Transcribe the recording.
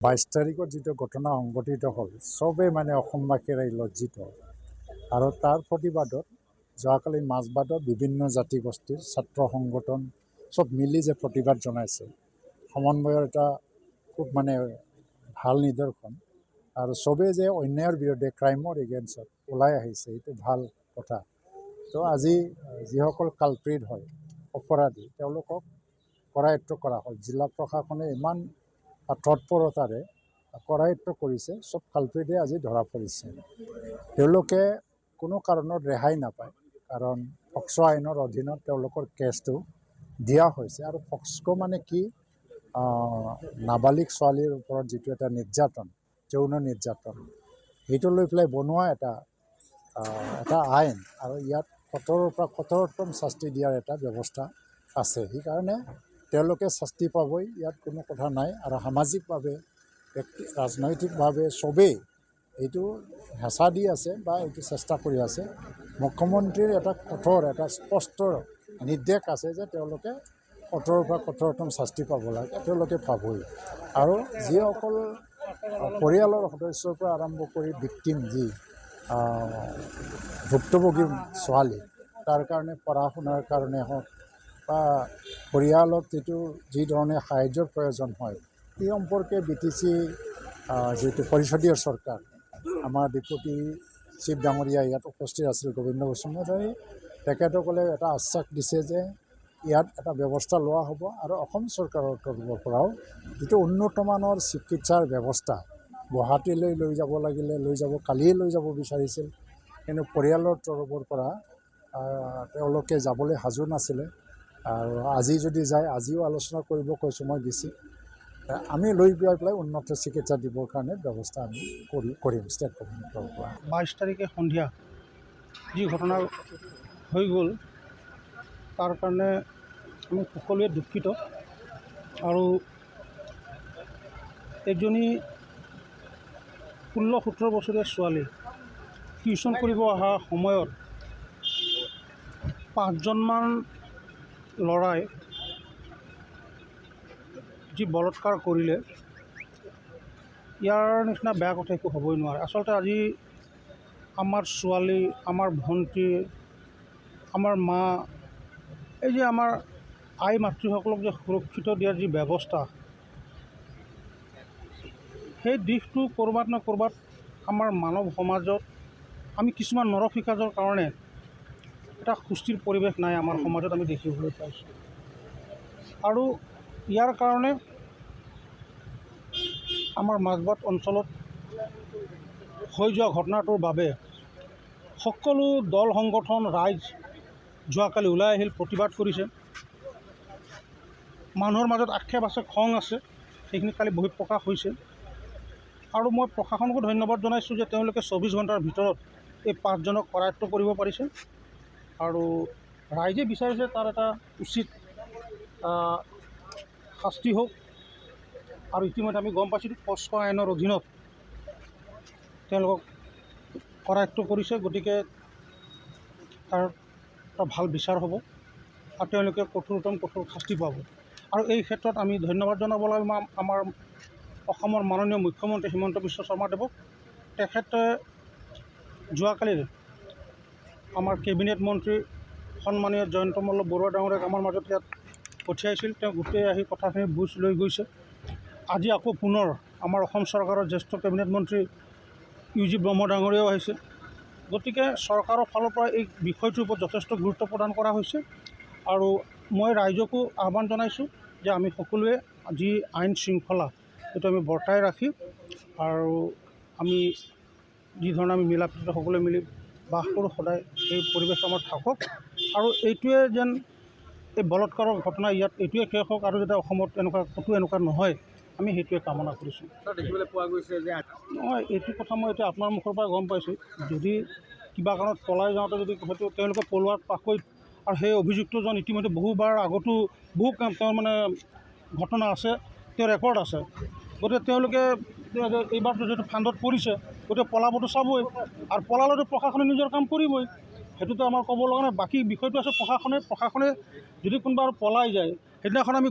বাইছ তাৰিখত যিটো ঘটনা সংঘটিত হ'ল চবেই মানে অসমবাসীৰ লজ্জিত। আৰু তাৰ প্ৰতিবাদত যোৱাকালি মাজবাটত বিভিন্ন জাতি গোষ্ঠীৰ ছাত্ৰ সংগঠন চব মিলি যে প্ৰতিবাদ জনাইছে। সমন্বয়ৰ এটা খুব মানে ভাল নিদৰ্শন। আৰু চবেই যে অন্যায়ৰ বিৰুদ্ধে ক্ৰাইমৰ এগেইনষ্টত ওলাই আহিছে এইটো ভাল কথা। তো আজি যিসকল কালপ্ৰিট হয় অপৰাধী তেওঁলোকক কৰায়ত্ব কৰা হ'ল। জিলা প্ৰশাসনে ইমান তৎপৰতাৰে কৰায়ত্ব কৰিছে, চব কালপ্ৰিটে আজি ধৰা পৰিছে। তেওঁলোকে কোনো কাৰণত ৰেহাই নাপায়, কাৰণ পক্সো আইনৰ অধীনত তেওঁলোকৰ কেছটো দিয়া হৈছে আৰু পক্সো মানে কি? নাবালিক ছোৱালীৰ ওপৰত যিটো এটা নিৰ্যাতন, যৌন নিৰ্যাতন, সেইটো লৈ পেলাই বনোৱা এটা এটা আইন আৰু ইয়াত কঠোৰৰ পৰা কঠোৰতম শাস্তি দিয়াৰ এটা ব্যৱস্থা আছে। সেইকাৰণে তেওঁলোকে শাস্তি পাবই ইয়াত কোনো কথা নাই। আৰু সামাজিকভাৱে ব্যক্তি ৰাজনৈতিকভাৱে চবেই এইটো হেঁচা দি আছে বা এইটো চেষ্টা কৰি আছে। মুখ্যমন্ত্ৰীৰ এটা কঠোৰ এটা স্পষ্ট নিৰ্দেশ আছে যে তেওঁলোকে কঠোৰৰ পৰা কঠোৰতম শাস্তি পাব লাগে তেওঁলোকে পাবই। আৰু যিসকল পৰিয়ালৰ সদস্যৰ পৰা আৰম্ভ কৰি ভিক্টিম যি ভুক্তভোগী ছোৱালী তাৰ কাৰণে পঢ়া শুনাৰ কাৰণে হওক বা পৰিয়ালত যিটো যি ধৰণে সাহায্যৰ প্ৰয়োজন হয় এই সম্পৰ্কে বি টি চি যিটো পৰিষদীয় চৰকাৰ আমাৰ ডেপুটি চিফ ডাঙৰীয়া ইয়াত উপস্থিত আছিল গোবিন্দ বসুমতাৰী তেখেতসকলে এটা আশ্বাস দিছে যে ইয়াত এটা ব্যৱস্থা লোৱা হ'ব আৰু অসম চৰকাৰৰ তৰফৰ পৰাও যিটো উন্নতমানৰ চিকিৎসাৰ ব্যৱস্থা গুৱাহাটীলৈ লৈ যাব লাগিলে লৈ যাব কালিয়ে লৈ যাব বিচাৰিছিল কিন্তু পৰিয়ালৰ তৰফৰ পৰা তেওঁলোকে যাবলৈ সাজু নাছিলে। আৰু আজি যদি যায়, আজিও আলোচনা কৰিব কৈছোঁ মই বেছি আমি লৈ গৈ পেলাই উন্নত চিকিৎসা দিবৰ কাৰণে ব্যৱস্থা আমি কৰি, কৰিম ষ্টেট গভৰ্ণমেণ্টৰ পৰা বাইছ তাৰিখে সন্ধিয়া যি ঘটনা হৈ গ'ল, তাৰ কাৰণে আমি সকলোৱে দুখিত। আৰু এজনী ষোল্ল, সোতৰ বছৰীয়া ছোৱালী টিউশ্যন কৰিব অহা সময়ত পাঁচজনমান ল'ৰাই যি বলৎকাৰ কৰিলে, ইয়াৰ নিচিনা বেয়া কথা একো হ'বই নোৱাৰে। আচলতে আজি আমাৰ ছোৱালী, আমাৰ ভণ্টি, আমাৰ মা, এই যে আমাৰ আই মাতৃসকলক যে সুৰক্ষিত দিয়াৰ যি ব্যৱস্থা, সেই দিশটো ক'ৰবাত না ক'ৰবাত আমাৰ মানৱ সমাজত আমি কিছুমান নৰসিকাজৰ কাৰণে এটা সুস্থিৰ পৰিৱেশ নাই আমাৰ সমাজত আমি দেখিবলৈ পাইছোঁ। আৰু ইয়াৰ কাৰণে আমাৰ মাজবাট অঞ্চলত হৈ যোৱা ঘটনাটোৰ বাবে সকলো দল সংগঠন ৰাইজ যোৱাকালি ওলাই আহিল প্ৰতিবাদ কৰিছে। মানুহৰ মাজত আক্ষেপ আছে খং আছে সেইখিনি কালি বহি প্ৰকাশ হৈছে। আৰু মই প্ৰশাসনকো ধন্যবাদ জনাইছোঁ যে তেওঁলোকে চৌবিছ ঘণ্টাৰ ভিতৰত এই পাঁচজনক কৰায়ত্ব কৰিব পাৰিছে। আৰু ৰাইজে বিচাৰিছে তাৰ এটা উচিত শাস্তি হওক। আৰু ইতিমধ্যে আমি গম পাইছোঁ পস্ক আইনৰ অধীনত তেওঁলোকক কৰায়ত্ব কৰিছে, গতিকে তাৰ এটা ভালো বিচাৰ হ'ব আৰু তেওঁলোকে কঠোৰতম কঠোৰ শাস্তি পাব। আৰু এই ক্ষেত্ৰত আমি ধন্যবাদ জনাব লাগিব আমাৰ অসমৰ মাননীয় মুখ্যমন্ত্ৰী হিমন্ত বিশ্ব শৰ্মাদেৱক তেখেতে যোৱাকালি আমাৰ কেবিনেট মন্ত্ৰী সন্মানীয় জয়ন্ত মল্ল বৰুৱা ডাঙৰীয়াক আমাৰ মাজত ইয়াত পঠিয়াইছিল। তেওঁ গোটেই আহি কথাখিনি বুজ লৈ গৈছে। আজি আকৌ পুনৰ আমাৰ অসম চৰকাৰৰ জ্যেষ্ঠ কেবিনেট মন্ত্ৰী ইউ জি ব্ৰহ্ম ডাঙৰীয়াও আহিছে। গতিকে চৰকাৰৰ ফালৰ পৰা এই বিষয়টোৰ ওপৰত যথেষ্ট গুৰুত্ব প্ৰদান কৰা হৈছে আৰু মই ৰাইজকো আহ্বান জনাইছোঁ যে আমি সকলোৱে যি আইন শৃংখলা, সেইটো আমি বৰ্তাই ৰাখি আৰু আমি যি ধৰণে আমি মিলা প্ৰীতিৰে সকলোৱে মিলি বাস কৰোঁ সদায় এই পৰিৱেশটো আমাৰ থাকক। আৰু এইটোৱে যেন এই বলৎকাৰৰ ঘটনা ইয়াত এইটোৱে শেষ হওক আৰু যাতে অসমত এনেকুৱা ক'তো এনেকুৱা নহয় আমি সেইটোৱে কামনা কৰিছোঁ। দেখিবলৈ পোৱা গৈছে যে নহয় এইটো কথা মই এতিয়া আপোনাৰ মুখৰ পৰা গম পাইছোঁ। যদি কিবা কাৰণত পলাই যাওঁতে যদি হয়তো তেওঁলোকে পলোৱাৰ পাকৈত আৰু সেই অভিযুক্তজন ইতিমধ্যে বহুবাৰ আগতো বহু তেওঁৰ মানে ঘটনা আছে তেওঁৰ ৰেকৰ্ড আছে। গতিকে তেওঁলোকে তেওঁ- এইবাৰতো যিহেতু ফাণ্ডত পৰিছে, গতিকে পলাবতো চাবই। আৰু পলালেতো প্ৰশাসনে নিজৰ কাম কৰিবই। সেইটোতো আমাৰ ক'ব লগা নাই। বাকী বিষয়টো আছে প্ৰশাসনে প্ৰশাসনে যদি কোনোবা পলাই যায়, সেইদিনাখন আমি